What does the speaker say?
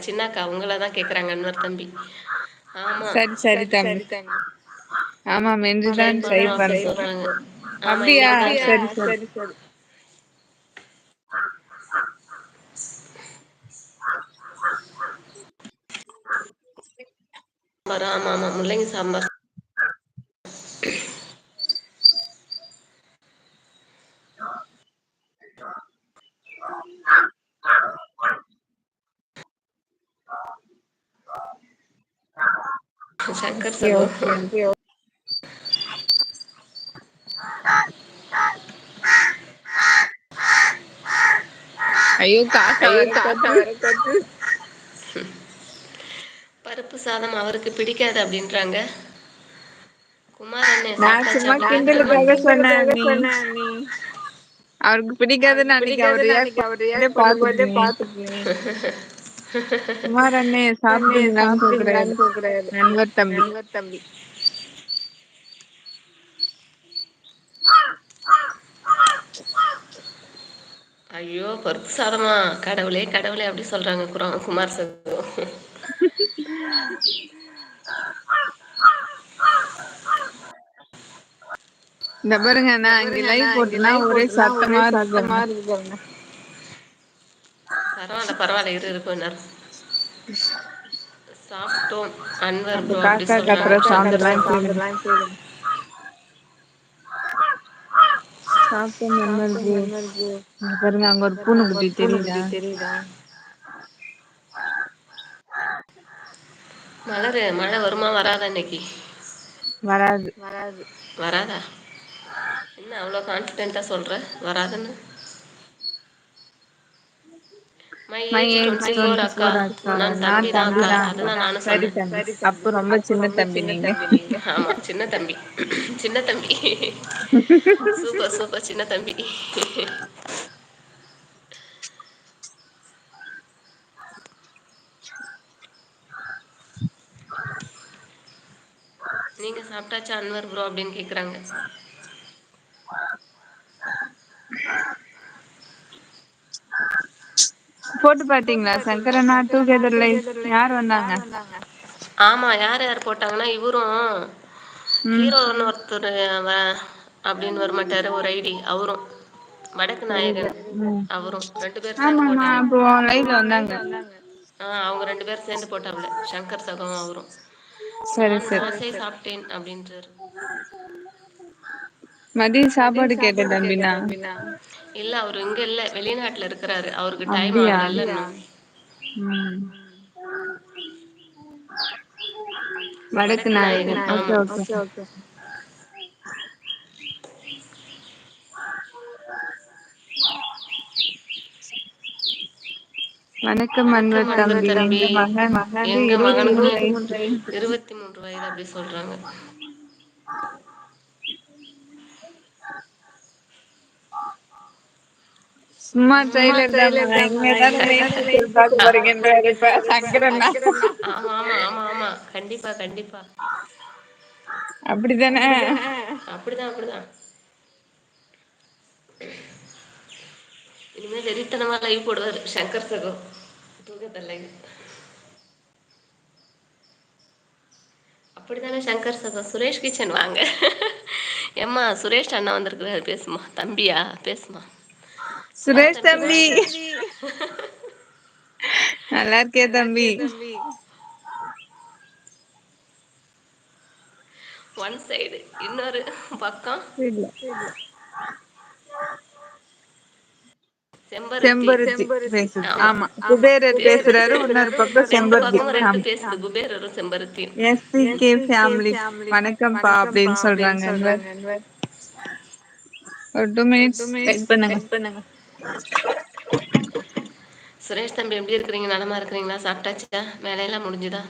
சின்னாக்கா உங்களதா கேக்குறாங்க இன்னொரு தம்பி. ஆமா. சரி சரி தம்பி. ட்ரை பண்ணணு அப்டி சொல்றாங்க. ஆமா இன்னைக்குதா சரி சரி. ஆமா ஆமா. முள்ளங்கி சாம்பார். சகோ ஓகே ஐயோ காக்கா பருப்பு சாதம் அவருக்கு பிடிக்காது அப்டின்றாங்க குமார் அண்ணே நா சாப்ட்டாச்சா சும்மா அப்டின்னு கேக்குறாங்க கிண்டலுக்காக சொன்னே கிண்டலுக்காக அண்ணி சொன்ன அண்ணி அவருக்கு பிடிக்காதுன்னு அன்னைக்கு அவர் பிடிக்காதுன்னு குமார் அண்ணே கேக்குறாரு கேக்குறாரு அன்வர் தம்பி. அன்வர் தம்பி. ஐயோ பருப்பு சாதமா. கடவுளே கடவுளே அப்டி சொல்றாங்க குர குமார் சார் இந்த பாருங்க நா இந்த இங்க லைவ் போட்டனா ஒரே சத்தமா இருக்கு. பரவால்ல பரவால்ல இரு இரு கொஞ்ச சாப்ட்டோம் அன்வர் ப்ரோ சொல்றாங்க சகோ சாப்ட்டோம் அன்வர் ப்ரோ பாருங்க அங்க ஒரு பூனைக்குட்டி ஒரு தெரியுதா? தெரியுதா? மலரு மழ வருமா வராதா இன்னைக்கு? வராது. வராது? வராதா என்ன அவ்ளோ கான்ஃபிடென்ட்டா சொல்ற? வராதுன்னு? மை ஏஜ் டுவெண்ட்டி ஃபோர் அக்கா. நான் தம்பி தான் அக்கா. அதுதான் நானும் சரி சொன்னேன் தம்பி. அப்ப ரொம்ப சின்ன தம்பி நீங்க. ஆமா சின்ன தம்பி. சின்ன தம்பி. Super super. சின்ன தம்பி. நீங்க சாப்ட்டாச்சா அன்வர் ப்ரோ அப்டின்னு கேக்குறாங்க. போட்டு பாத்தீங்களா? சங்கரனா டுகெதர் லைஃப் யார் வந்தாங்க? ஆமா யார் யார் போட்டாங்கன்னா இவரும் ஹீரோன்னு ஒருத்தரு வ அப்டின்னு வரமாட்டாரு ஒரு ஐடி. அவரும். வடக்கு நாயகன் ம் அவரும். ரெண்டு பேர் சேர்ந்து அவங்க ரெண்டு பேரும் சேர்ந்து போட்டாப்ல. சங்கர் சகோவும் அவரும். சரி சரி. தோசை சாப்ட்டேன் அப்டின்றாரு மதியம் சாப்பாடு கேட்டே தம்பி நா இல்ல அவரு இங்க இல்ல. வெளிநாட்டுல இருக்கறாரு. அவருக்கு டைம் ம். வடக்கு நாயகன். Okay okay. வணக்கம் அன்வர் தம்பி. மகனுக்கும் வயசு. இருபத்தி மூன்று வயது அப்டி சொல்றாங்க. ஆமா ஆமா கண்டிப்பா கண்டிப்பா. அப்டிதானே அப்டிதான் அப்டிதான் இனிமே வெறித்தனமா லைவ் போடுவாரு சங்கர் சகோ. லைவ் அப்டித்தானே சங்கர் சகோ? சுரேஷ் கிச்சன் வாங்க. ஏம்மா சுரேஷ் அண்ணா வந்திருக்கறாரு. பேசுமா தம்பியா? பேசுமா வா தம்பி. நல்லா இருக்கியா தம்பி? ஒன் சைடு இன்னொரு பக்கம். செம்பருத்தி. செம்பருத்தி ஆமா. குபேரர் பேசுறாரு இன்னொரு பேசுறாரு பக்கோ ரெண்டு செம்பருத்தி. குபேரரும் செம்பருத்தியும் எஸ் சி கே ஃபேமிலி. வணக்கம்ப்பா அப்டின்னு சொல்றாங்க ஒரு டூ மினிட்ஸ் வெயிட் பண்ணுங்க. சுரேஷ் தம்பி எப்படி இருக்கிறீங்க? நலமா இருக்கிறீங்களா? சாப்பிட்டாச்சா? வேலையெல்லாம் முடிஞ்சுதா?